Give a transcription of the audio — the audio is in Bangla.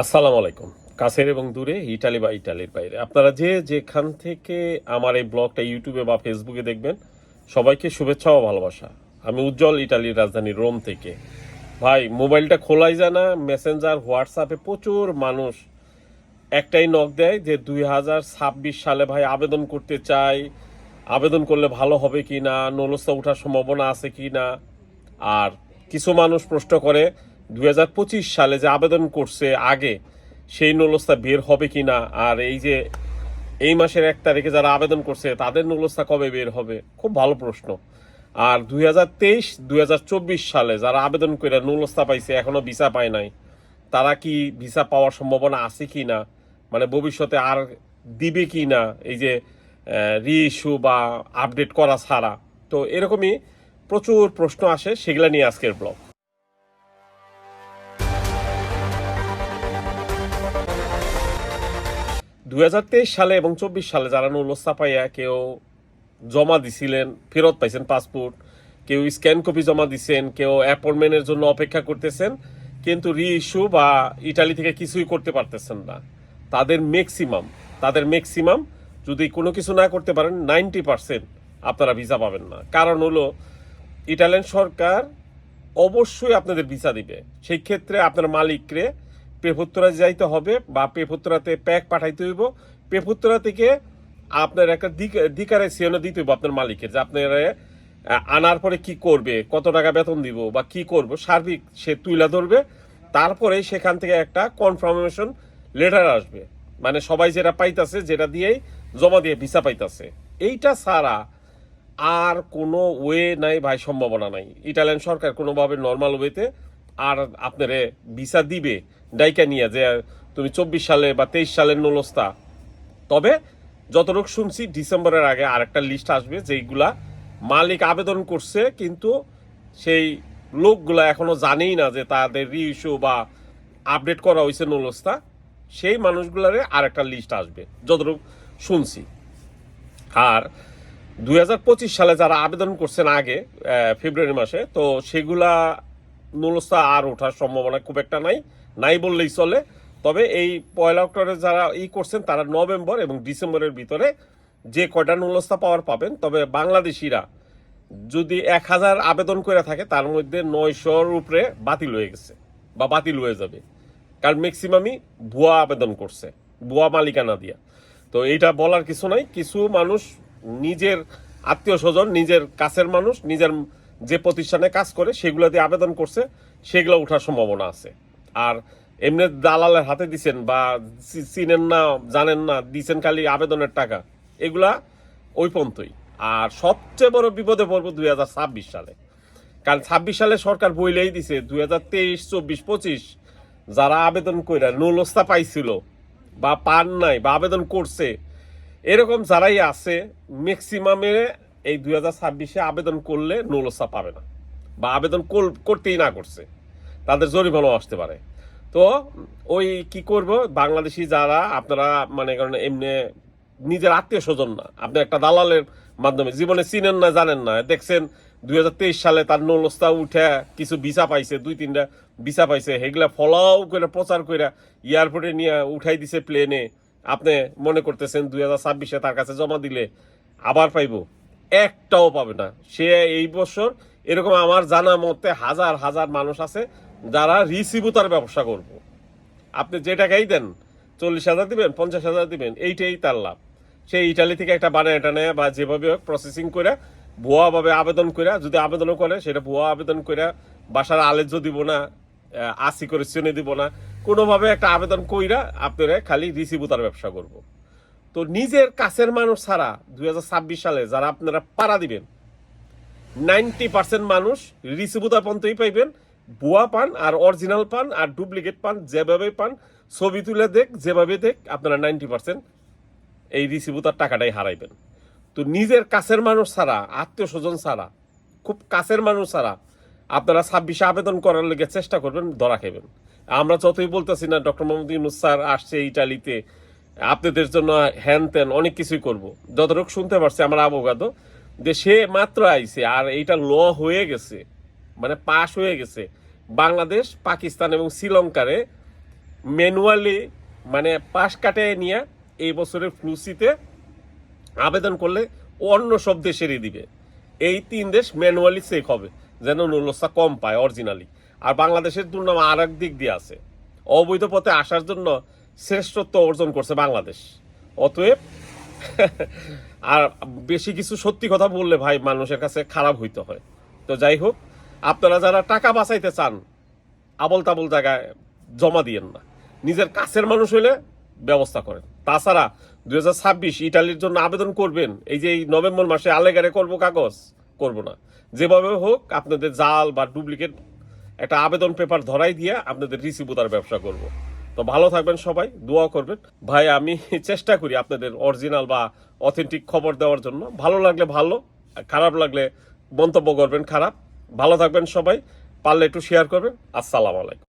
আসসালামু আলাইকুম। কাছের এবং দূরে, ইটালি বা ইটালির বাইরে। আপনারা যে যেখান থেকে আমার এই ব্লগটা ইউটিউবে বা ফেসবুকে দেখবেন, সবাইকে শুভেচ্ছা ও ভালোবাসা। আমি উজ্জ্বল ইটালির রাজধানী রোম থেকে। ভাই, মোবাইলটা খোলাই যায় না, মেসেঞ্জার, হোয়াটসঅ্যাপে প্রচুর মানুষ একটাই নক দেয় যে দুই হাজার ছাব্বিশ সালে ভাই আবেদন করতে চাই। আবেদন করলে ভালো হবে কি না নলস্তা ওঠার সম্ভাবনা আছে কি না আর কিছু মানুষ প্রশ্ন করে দুই সালে যে আবেদন করছে আগে, সেই নলস্তা বের হবে কি না আর এই যে এই মাসের এক তারিখে যারা আবেদন করছে, তাদের নলস্তা কবে বের হবে? খুব ভালো প্রশ্ন। আর দুই হাজার তেইশ চব্বিশ সালে যারা আবেদন করে নলস্তা পাইছে, এখনও ভিসা পায় নাই, তারা কি ভিসা পাওয়ার সম্ভাবনা আছে কি না মানে ভবিষ্যতে আর দিবে কি না এই যে রি ইস্যু বা আপডেট করা ছাড়া। তো এরকমই প্রচুর প্রশ্ন আসে, সেগুলা নিয়ে আজকের ব্লগ দু হাজার তেইশ সালে এবং চব্বিশ সালে যারা নুলস্তা পাইয়া কেউ জমা দিছিলেন, ফেরত পাইছেন পাসপোর্ট, কেউ স্ক্যান কপি জমা দিছেন, কেউ অ্যাপয়েন্টমেন্টের জন্য অপেক্ষা করতেছেন, কিন্তু রি ইস্যু বা ইটালি থেকে কিছুই করতে পারতেছেন না। তাদের ম্যাক্সিমাম তাদের ম্যাক্সিমাম যদি কোনো কিছু না করতে পারেন, নাইনটি পার্সেন্ট আপনারা ভিসা পাবেন না। কারণ হলো, ইটালিয়ান সরকার অবশ্যই আপনাদের ভিসা দিবে। সেই ক্ষেত্রে আপনার মালিকরে পেফুত্তরা যাইতে হবে বা পেফুত্তরাতে প্যাক পাঠাইতে হইব। পেফুত্তরা থেকে আপনার একটা দিকারে সিয়নে দিতে হইব আপনার মালিকের, যে আপনার আনার পরে কি করবে, কত টাকা বেতন দিব বা কি করব, সার্বিক সে তুইলা ধরবে। তারপরে সেখান থেকে একটা কনফার্মেশন লেটার আসবে। মানে সবাই যেটা পাইতাছে, যেটা দিয়েই জমা দিয়ে ভিসা পাইতাছে। এইটা ছাড়া আর কোনো ওয়ে নাই ভাই, সম্ভাবনা নাই। ইটালিয়ান সরকার কোনোভাবে নর্মাল ওয়েতে আর আপনারে ভিসা দিবে। ডাইকা নিয়ে যে তুমি চব্বিশ সালে বা তেইশ সালের নলস্তা তবে যতটুকু শুনছি, ডিসেম্বরের আগে আরেকটা লিস্ট আসবে যেইগুলা মালিক আবেদন করছে, কিন্তু সেই লোকগুলা এখনও জানেই না যে তাদের রিইস্যু বা আপডেট করা হয়েছে নলস্তা সেই মানুষগুলারে আরেকটা লিস্ট আসবে যতটুকু শুনছি। আর দু হাজার পঁচিশ সালে যারা আবেদন করছেন আগে ফেব্রুয়ারি মাসে, তো সেগুলা নুলস্তা আর ওঠার সম্ভাবনা খুব একটা নাই। নাই বললেই চলে। তবে এই পয়লা অক্টোবরে যারা ই করছেন, তারা নভেম্বর এবং ডিসেম্বরের ভিতরে যে কয়টা নুলস্তা পাওয়ার পাবেন, তবে বাংলাদেশিরা যদি এক হাজার আবেদন করে থাকে, তার মধ্যে নয়শোর উপরে বাতিল হয়ে গেছে বা বাতিল হয়ে যাবে। কারণ ম্যাক্সিমামই ভুয়া আবেদন করছে, ভুয়া মালিকানা দিয়া। তো এইটা বলার কিছু নাই। কিছু মানুষ নিজের আত্মীয় স্বজন, নিজের কাছের মানুষ, নিজের যে প্রতিষ্ঠানে কাজ করে, সেগুলো দিয়ে আবেদন করছে, সেগুলো ওঠার সম্ভাবনা আছে। আর এমনি দালালের হাতে দিছেন বা চিনেন না, জানেন না, দিছেন খালি আবেদনের টাকা, এগুলা ওই আর সবচেয়ে বড় বিপদে পড়ব দুই হাজার ছাব্বিশ সালে। কারণ ছাব্বিশ সালে সরকার বইলেই দিছে দুই হাজার তেইশ, চব্বিশ, পঁচিশ, যারা আবেদন কইরা নুলস্তা পাইছিল বা পান নাই বা আবেদন করছে, এরকম যারাই আছে ম্যাক্সিমামে এই দুই হাজার ছাব্বিশে আবেদন করলে নুলস্তা পাবে না বা আবেদন কর- করতেই না করছে। তাদের জরিমানাও আসতে পারে। তো ওই কি করব? বাংলাদেশি যারা, আপনারা মানে করেন এমনি নিজের আত্মীয় স্বজন না। আপনি একটা দালালের মাধ্যমে, জীবনে চিনেন না, জানেন না। দেখছেন দুই হাজার তেইশ সালে তার নলস্তা উঠে কিছু ভিসা পাইছে দুই তিনটা ভিসা পাইছে। সেগুলা ফলাও করে, প্রচার করে এয়ারপোর্টে নিয়ে উঠাই দিছে প্লেনে। আপনি মনে করতেছেন দুই হাজার ছাব্বিশে তার কাছে জমা দিলে আবার পাইবো? একটাও পাবে না। সে এই বছর এরকম আমার জানা মতে হাজার হাজার মানুষ আছে যারা রিসিভুতার ব্যবসা করব। আপনি যে টাকাই দেন, চল্লিশ হাজার দিবেন, পঞ্চাশ হাজার দিবেন, এইটাই তার লাভ। সে ইটালি থেকে একটা বানায় এটা নেয় বা যেভাবে হোক প্রসেসিং করে, ভুয়াভাবে আবেদন করে, যদি আবেদনও করে, সেটা ভুয়া আবেদন করে, বাসার আলেজ্য দিব না আসি করে চিনে দিব না। কোনোভাবে একটা আবেদন কইরা আপনারা খালি রিসিভুতার ব্যবসা করব। তো নিজের কাছের মানুষ ছাড়া দুই হাজার ছাব্বিশ সালে যারা আপনারা পাড়া দিবেন নাইনটি পার্সেন্ট মানুষ রিসিভুতা পর্যন্তই পাইবেন ভুয়া পান আর অরিজিনাল পান আর ডুপ্লিকেট পান, যেভাবে পান, ছবি তুলে দেখ, যেভাবে দেখ, আপনারা নাইনটি পার্সেন্ট এই রিসিভুতার টাকাটাই হারাইবেন। তো নিজের কাছের মানুষ ছাড়া, আত্মীয় স্বজন ছাড়া, খুব কাছের মানুষ ছাড়া আপনারা ছাব্বিশে আবেদন করার লেগে চেষ্টা করবেন, ধরা খেবেন আমরা যতই বলতেছি না, ডক্টর মোহাম্মদ ইউনুস স্যার আসছে ইটালিতে, আপনাদের জন্য হ্যান ত্যান অনেক কিছুই করব। যতটুকু শুনতে পারছি, আমরা অবগত যে সে মাত্র আইছে আর এইটা ল হয়ে গেছে। মানে পাশ হয়ে গেছে। বাংলাদেশ, পাকিস্তান এবং শ্রীলঙ্কারে ম্যানুয়ালি মানে পাশ কাটায় নিয়ে এই বছরের ফ্লুসিতে আবেদন করলে অন্য সব দেশেরই দিবে। এই তিন দেশ ম্যানুয়ালি চেক হবে, যেন নুলসা কম পায় অরিজিনালি আর বাংলাদেশের দুর্নাম আর এক দিক দিয়ে আছে। অবৈধ পথে আসার জন্য শ্রেষ্ঠত্ব অর্জন করছে বাংলাদেশ। অতএব, আর বেশি কিছু সত্যি কথা বললে ভাই মানুষের কাছে খারাপ হইতে হয়। তো যাই হোক আপনারা যারা টাকা বাঁচাইতে চান আবল তাবল জায়গায় জমা দিয়েন না। নিজের কাছের মানুষ হইলে ব্যবস্থা করেন। তাছাড়া দুই হাজার ছাব্বিশ ইটালির জন্য আবেদন করবেন, এই যে এই নভেম্বর মাসে আলেগারে করব কাগজ, করব না। যেভাবে হোক, আপনাদের জাল বা ডুপ্লিকেট একটা আবেদন পেপার ধরাই দিয়ে আপনাদের রিসিভুতার ব্যবসা করব। তো ভালো থাকবেন সবাই, দোয়া করবেন। ভাই, আমি চেষ্টা করি আপনাদের অরিজিনাল বা অথেন্টিক খবর দেওয়ার জন্য। ভালো লাগলে ভালো খারাপ লাগলে মন্তব্য করবেন খারাপ। ভালো থাকবেন সবাই পারলে একটু শেয়ার করবেন। আসসালামু আলাইকুম।